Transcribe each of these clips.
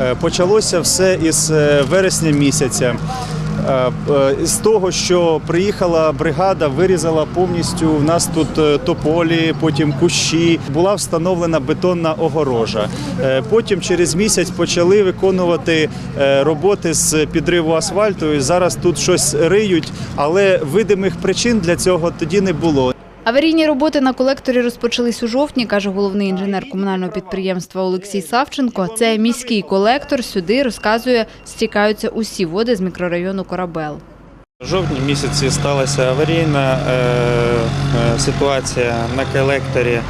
Е, Почалося все із е, вересня місяця. Е, З того, що приїхала бригада, вирізала повністю в нас тут тополі, потім кущі. Була встановлена бетонна огорожа. Потім через місяць почали виконувати роботи з підриву асфальту. І зараз тут щось риють, але видимих причин для цього тоді не було. Аварійні роботи на колекторі розпочались у жовтні, каже головний інженер комунального підприємства Олексій Савченко. Це міський колектор. Сюди розказує, стікаються усі води з мікрорайону Корабел. В жовтні місяці сталася аварійна е, е, ситуація на колекторі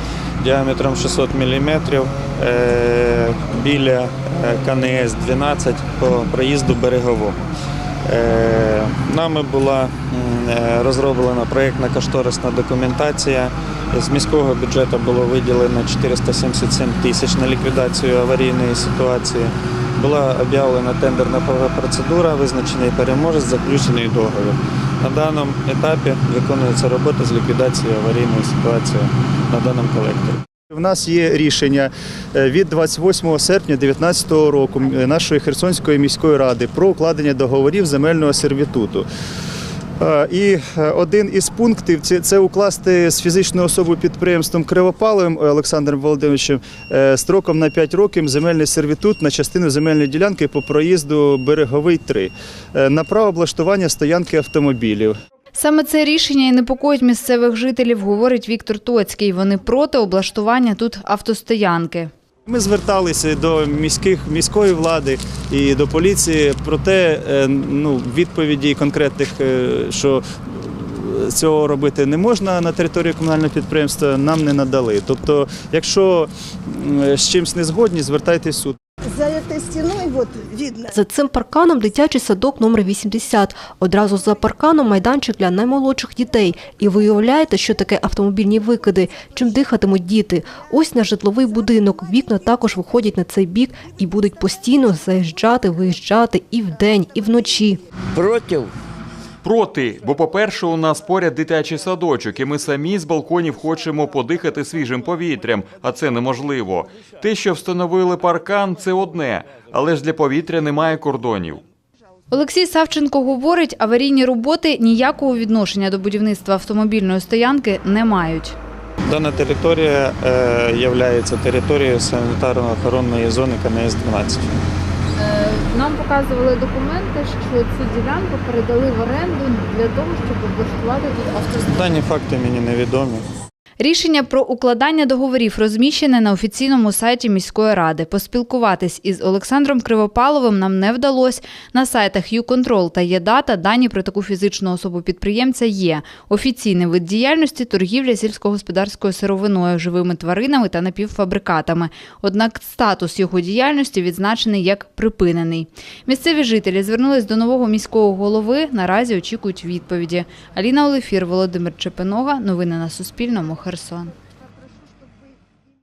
діаметром 600 мм е, біля КНС 12 по проїзду береговому. Е, нами була е, розроблена проєктна кошторисна документація. З міського бюджету було виділено 477 тисяч на ліквідацію аварійної ситуації. Була об'явлена тендерна процедура, визначений переможець, заключений договір. На даному етапі виконується робота з ліквідації аварійної ситуації на даному колекторі. У нас є рішення е, від 28 серпня 2019 року е, нашої Херсонської міської ради про укладення договорів земельного сервітуту. Е, І один із пунктів це, укласти з фізичною особою підприємством Кривопаловим Олександром Володимировичем строком на 5 років земельний сервітут на частину земельної ділянки по проїзду береговий 3 е, на право облаштування стоянки автомобілів. Саме це рішення і непокоїть місцевих жителів, говорить Віктор Тоцький. Вони проти облаштування тут автостоянки. Ми зверталися до міських міської влади і до поліції, проте е, ну, відповіді конкретних, е, що е, цього робити не можна на території комунального підприємства, нам не надали. Тобто, якщо з чимось не згодні, звертайтесь в суд. За этой стеной вот видно. За цим парканом дитячий садок номер 80. Одразу за парканом майданчик для наймолодших дітей. І ви уявляєте, що таке автомобільні викиди, чим дихатимуть діти. Ось на житловий будинок. Вікна також виходять на цей бік і будуть постійно заїжджати, виїжджати і вдень, і вночі. Против? Проти, бо, по-перше, у нас поряд дитячий садочок, і ми самі з балконів хочемо подихати свіжим повітрям, а це неможливо. Те, що встановили паркан, це одне, але ж для повітря немає кордонів. Олексій Савченко говорить, аварійні роботи ніякого відношення до будівництва автомобільної стоянки не мають. Дана територія е, є територією санітарно-охоронної зони КНС 12. Нам показували документи, що цю ділянку передали в оренду для того, щоб облаштувати тут автостоянку. Дані факти мені невідомі. Рішення про укладання договорів розміщене на офіційному сайті міської ради. Поспілкуватись із Олександром Кривопаловим нам не вдалося. На сайтах «Юконтрол» та «Єдата» дані про таку фізичну особу підприємця є. Офіційний вид діяльності – торгівля сільськогосподарською сировиною, живими тваринами та напівфабрикатами. Однак статус його діяльності відзначений як припинений. Місцеві жителі звернулись до нового міського голови. Наразі очікують відповіді. Аліна Олефір, Володимир Чепинога. Новини на Суспільному. Херсон.